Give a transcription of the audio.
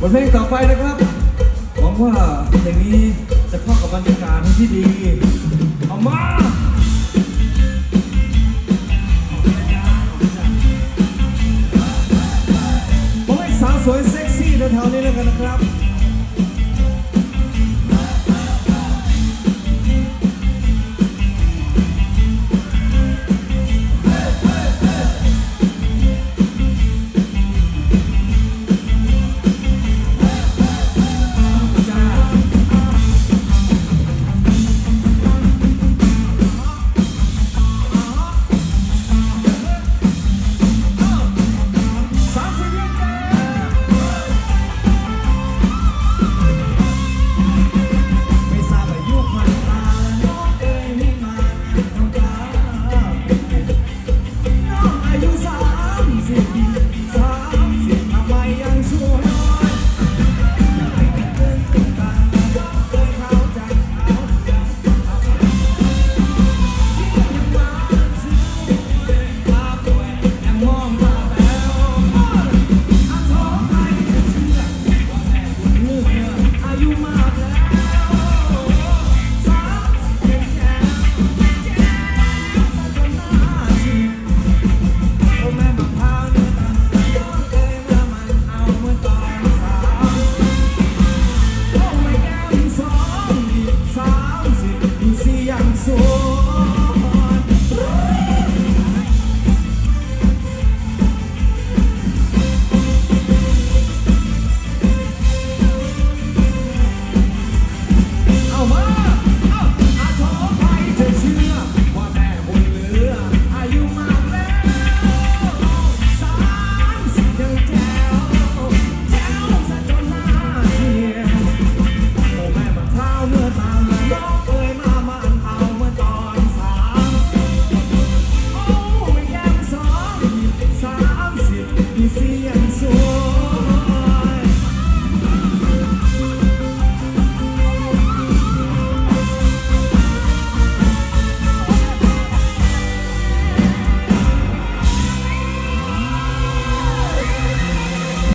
บทเพลงต่อไปนะครับ หวังว่าเพลงนี้จะเข้ากับบรรยากาศที่ดีเอามาสาวสวยเซ็กซี่แถวๆนี้แล้วกันนะครับ